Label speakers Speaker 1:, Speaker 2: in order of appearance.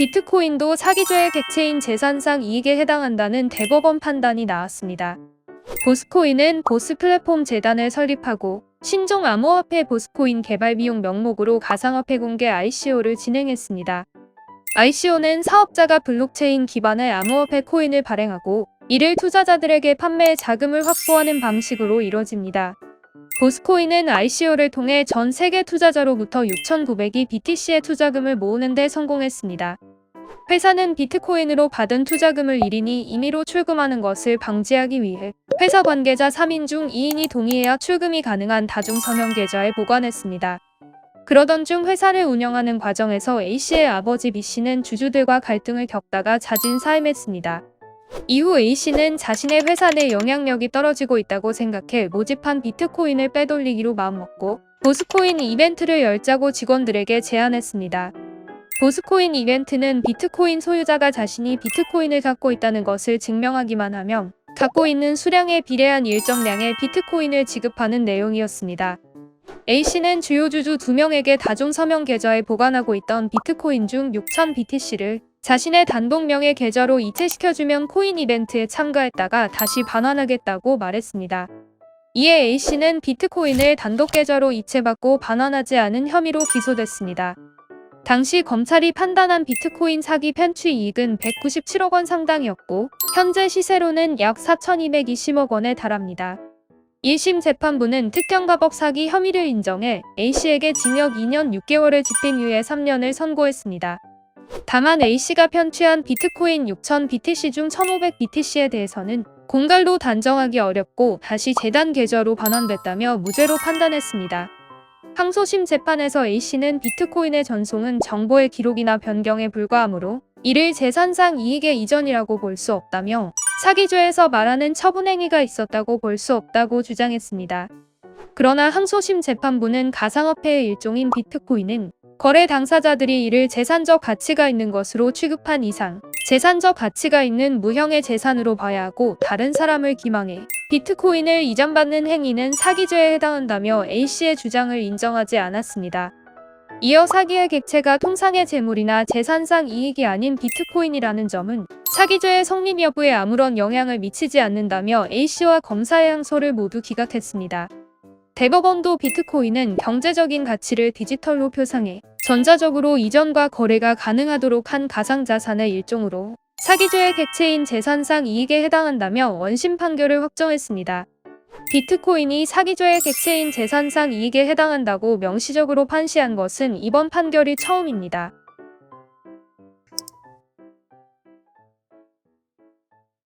Speaker 1: 비트코인도 사기죄의 객체인 재산상 이익에 해당한다는 대법원 판단이 나왔습니다. 보스코인은 보스 플랫폼 재단을 설립하고 신종 암호화폐 보스코인 개발 비용 명목으로 가상화폐 공개 ICO를 진행했습니다. ICO는 사업자가 블록체인 기반의 암호화폐 코인을 발행하고 이를 투자자들에게 판매 자금을 확보하는 방식으로 이뤄집니다. 보스코인은 ICO를 통해 전 세계 투자자로부터 6,900이 BTC의 투자금을 모으는 데 성공했습니다. 회사는 비트코인으로 받은 투자금을 1인이 임의로 출금하는 것을 방지하기 위해 회사 관계자 3인 중 2인이 동의해야 출금이 가능한 다중서명 계좌에 보관했습니다. 그러던 중 회사를 운영하는 과정에서 A씨의 아버지 B씨는 주주들과 갈등을 겪다가 자진 사임했습니다. 이후 A씨는 자신의 회사 내 영향력이 떨어지고 있다고 생각해 모집한 비트코인을 빼돌리기로 마음먹고 보스코인 이벤트를 열자고 직원들에게 제안했습니다. 보스코인 이벤트는 비트코인 소유자가 자신이 비트코인을 갖고 있다는 것을 증명하기만 하면 갖고 있는 수량에 비례한 일정량의 비트코인을 지급하는 내용이었습니다. A씨는 주요 주주 2명에게 다중 서명 계좌에 보관하고 있던 비트코인 중 6,000 BTC를 자신의 단독명의 계좌로 이체시켜주면 코인 이벤트에 참가했다가 다시 반환하겠다고 말했습니다. 이에 A씨는 비트코인을 단독 계좌로 이체받고 반환하지 않은 혐의로 기소됐습니다. 당시 검찰이 판단한 비트코인 사기 편취 이익은 197억 원 상당이었고 현재 시세로는 약 4,220억 원에 달합니다. 1심 재판부는 특경가법 사기 혐의를 인정해 A씨에게 징역 2년 6개월을 집행유예 3년을 선고했습니다. 다만 A씨가 편취한 비트코인 6,000 BTC 중 1,500 BTC에 대해서는 공갈로 단정하기 어렵고 다시 재단 계좌로 반환됐다며 무죄로 판단했습니다. 항소심 재판에서 A씨는 비트코인의 전송은 정보의 기록이나 변경에 불과하므로 이를 재산상 이익의 이전이라고 볼 수 없다며 사기죄에서 말하는 처분행위가 있었다고 볼 수 없다고 주장했습니다. 그러나 항소심 재판부는 가상화폐의 일종인 비트코인은 거래 당사자들이 이를 재산적 가치가 있는 것으로 취급한 이상 재산적 가치가 있는 무형의 재산으로 봐야 하고 다른 사람을 기망해 비트코인을 이전받는 행위는 사기죄에 해당한다며 A씨의 주장을 인정하지 않았습니다. 이어 사기의 객체가 통상의 재물이나 재산상 이익이 아닌 비트코인이라는 점은 사기죄의 성립 여부에 아무런 영향을 미치지 않는다며 A씨와 검사의 항소를 모두 기각했습니다. 대법원도 비트코인은 경제적인 가치를 디지털로 표상해 전자적으로 이전과 거래가 가능하도록 한 가상자산의 일종으로 사기죄의 객체인 재산상 이익에 해당한다며 원심 판결을 확정했습니다. 비트코인이 사기죄의 객체인 재산상 이익에 해당한다고 명시적으로 판시한 것은 이번 판결이 처음입니다.